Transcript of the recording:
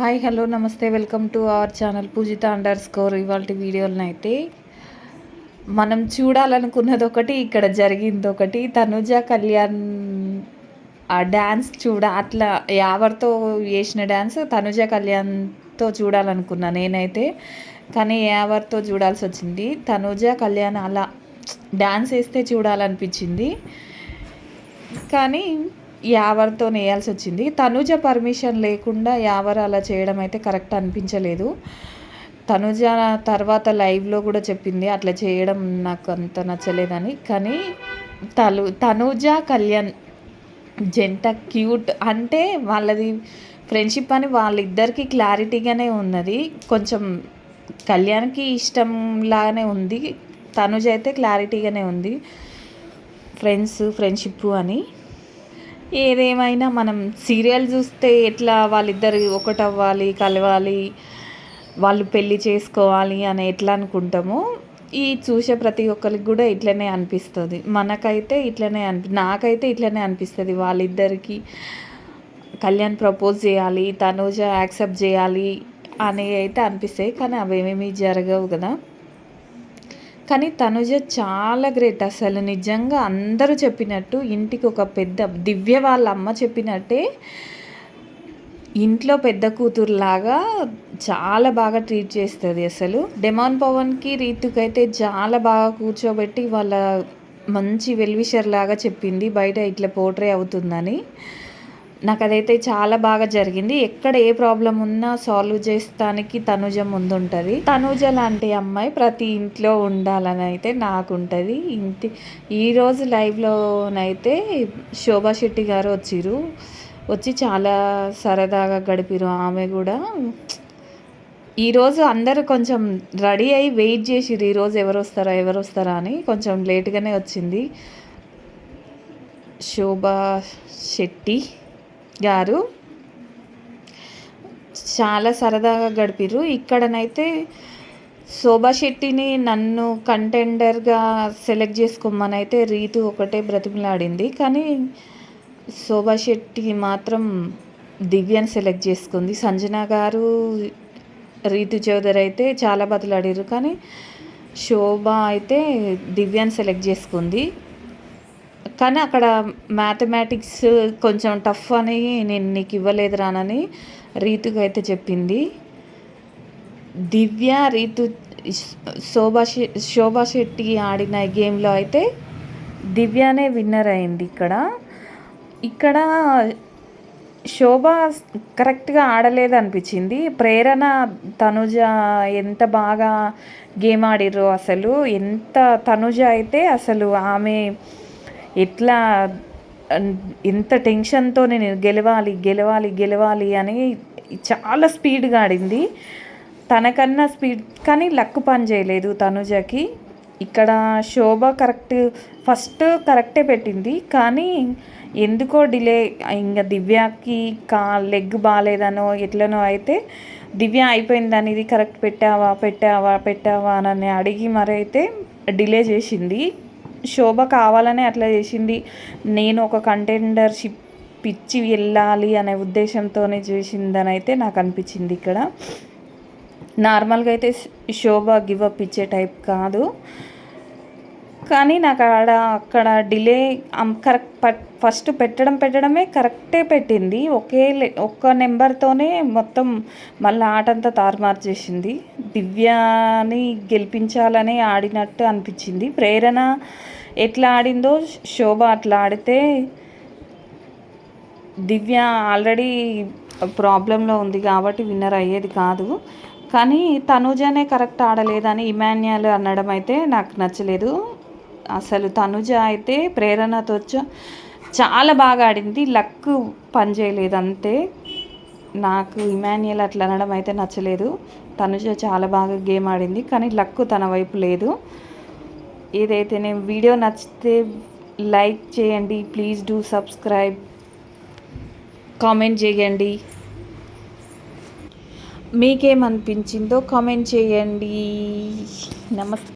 Hi hello నమస్తే welcome to our channel Pujitha underscore ఇవాళ వీడియోలను అయితే మనం చూడాలనుకున్నది ఒకటి ఇక్కడ జరిగింది ఒకటి. తనుజ కళ్యాణ్ ఆ డ్యాన్స్ చూడ అట్లా యావర్తో వేసిన డ్యాన్స్ తనుజ కళ్యాణ్తో చూడాలనుకున్నా నేనైతే. కానీ యావర్తో చూడాల్సి వచ్చింది? తనుజ కళ్యాణ్ అలా డ్యాన్స్ వేస్తే చూడాలనిపించింది. కానీ యావర్తో వేయాల్సి వచ్చింది తనుజ పర్మిషన్ లేకుండా యావర్ అలా చేయడం అయితే కరెక్ట్ అనిపించలేదు. తనుజ తర్వాత లైవ్లో కూడా చెప్పింది అట్లా చేయడం నాకు అంత నచ్చలేదని. కానీ తలు తనుజ కళ్యాణ్ జంట క్యూట్ అంటే వాళ్ళది ఫ్రెండ్షిప్ అని వాళ్ళిద్దరికీ క్లారిటీగానే ఉన్నది. కొంచెం కళ్యాణ్కి ఇష్టం లాగానే ఉంది. తనుజ అయితే క్లారిటీగానే ఉంది. ఫ్రెండ్స్ ఫ్రెండ్షిప్ అని. ఏదేమైనా మనం సీరియల్ చూస్తే ఎట్లా వాళ్ళిద్దరు ఒకటవ్వాలి కలవాలి వాళ్ళు పెళ్ళి చేసుకోవాలి అని ఎట్లా అనుకుంటామో ఈ చూసే ప్రతి ఒక్కరికి కూడా ఇట్లనే అనిపిస్తుంది. మనకైతే ఇట్లనే అనిపి నాకైతే ఇట్లనే అనిపిస్తుంది. వాళ్ళిద్దరికి కళ్యాణ్ ప్రపోజ్ చేయాలి తనూజ యాక్సెప్ట్ చేయాలి అని అయితే అనిపిస్తాయి కానీ అవేమేమి జరగవు కదా. కానీ తనుజ చాలా గ్రేట్. అసలు నిజంగా అందరూ చెప్పినట్టు ఇంటికి ఒక పెద్ద దివ్య వాళ్ళ అమ్మ చెప్పినట్టే ఇంట్లో పెద్ద కూతురులాగా చాలా బాగా ట్రీట్ చేస్తుంది అసలు. డెమాన్ పవన్కి రీతుకైతే చాలా బాగా కూర్చోబెట్టి వాళ్ళ మంచి వెల్విషర్ లాగా చెప్పింది. బయట ఇట్లా పోట్రే అవుతుందని. నాకు అదైతే చాలా బాగా జరిగింది. ఎక్కడ ఏ ప్రాబ్లం ఉన్నా సాల్వ్ చేస్తానికి తనుజ ముందుంటుంది. తనుజ లాంటి అమ్మాయి ప్రతి ఇంట్లో ఉండాలని అయితే నాకు ఉంటుంది ఇంటి ఈరోజు లైవ్లోనైతే శోభా శెట్టి గారు వచ్చిరు. వచ్చి చాలా సరదాగా గడిపిరు ఆమె కూడా. ఈరోజు అందరూ కొంచెం రెడీ అయ్యి వెయిట్ చేసిరు ఈరోజు ఎవరు వస్తారా ఎవరు వస్తారా అని కొంచెం లేట్గానే వచ్చింది. శోభా శెట్టి గారు చాలా సరదాగా గడిపిరు ఇక్కడనైతే శోభా శెట్టిని నన్ను కంటెండర్గా సెలెక్ట్ చేసుకోమని అయితే రీతు ఒకటే బ్రతిమలాడింది. కానీ శోభా శెట్టి మాత్రం దివ్యని సెలెక్ట్ చేసుకుంది. సంజన గారు రీతు చౌదరి అయితే చాలా బతులాడారు కానీ శోభ అయితే దివ్యాన్ని సెలెక్ట్ చేసుకుంది. కానీ అక్కడ మ్యాథమెటిక్స్ కొంచెం టఫ్ అని నేను నీకు ఇవ్వలేదు రానని రీతుగా అయితే చెప్పింది. దివ్య రీతు శోభా శోభా శెట్టి ఆడిన గేమ్లో అయితే దివ్యనే విన్నర్ అయింది ఇక్కడ. ఇక్కడ శోభ కరెక్ట్గా ఆడలేదు అనిపించింది. ప్రేరణ తనుజ ఎంత బాగా గేమ్ ఆడిర్రో అసలు ఎంత తనుజ అయితే అసలు ఆమె ఎట్లా ఎంత టెన్షన్తో నేను గెలవాలి గెలవాలి గెలవాలి అని చాలా స్పీడ్గా ఆడింది. తనకన్నా స్పీడ్ కానీ లక్ పని చేయలేదు తనుజకి. ఇక్కడ శోభ కరెక్ట్ ఫస్ట్ కరెక్టే పెట్టింది. కానీ ఎందుకో డిలే ఇంకా దివ్యకి కా లెగ్ బాగాలేదనో ఎట్లనో అయితే దివ్య అయిపోయిందని ఇది కరెక్ట్ పెట్టావా పెట్టావా పెట్టావా అని అడిగి మరైతే డిలే చేసింది. శోభ కావాలనే అట్లా చేసింది. నేను ఒక కంటెండర్షిప్ పిచ్చి వెళ్ళాలి అనే ఉద్దేశంతోనే చేసిందని అయితే నాకు అనిపించింది ఇక్కడ. నార్మల్గా అయితే శోభ గివ్ అప్ ఇచ్చే టైప్ కాదు. కానీ నాకు ఆడ అక్కడ డిలే కరెక్ట్ ఫస్ట్ పెట్టడం పెట్టడమే కరెక్టే పెట్టింది. ఒకే ఒక్క నెంబర్తోనే మొత్తం మళ్ళీ ఆటంతా తారుమారు చేసింది. దివ్యాని గెలిపించాలని ఆడినట్టు అనిపించింది. ప్రేరణ ఎట్లా ఆడిందో శోభ అట్లా ఆడితే దివ్య ఆల్రెడీ ప్రాబ్లంలో ఉంది కాబట్టి విన్నర్ అయ్యేది కాదు. కానీ తనుజనే కరెక్ట్ ఆడలేదని ఇమాన్యుయల్ అనడం అయితే నాకు నచ్చలేదు. అసలు తనుజ అయితే ప్రేరణతో చాలా బాగా ఆడింది. లక్ పనిచేయలేదు అంతే. నాకు ఇమాన్యుయల్ అట్లా అనడం అయితే నచ్చలేదు. తనుజ చాలా బాగా గేమ్ ఆడింది కానీ లక్ తన వైపు లేదు. ఏదైతే నేను వీడియో నచ్చితే లైక్ చేయండి ప్లీజ్ డూ సబ్స్క్రైబ్. కామెంట్ చేయండి. మీకేమనిపించిందో కామెంట్ చేయండి. నమస్తే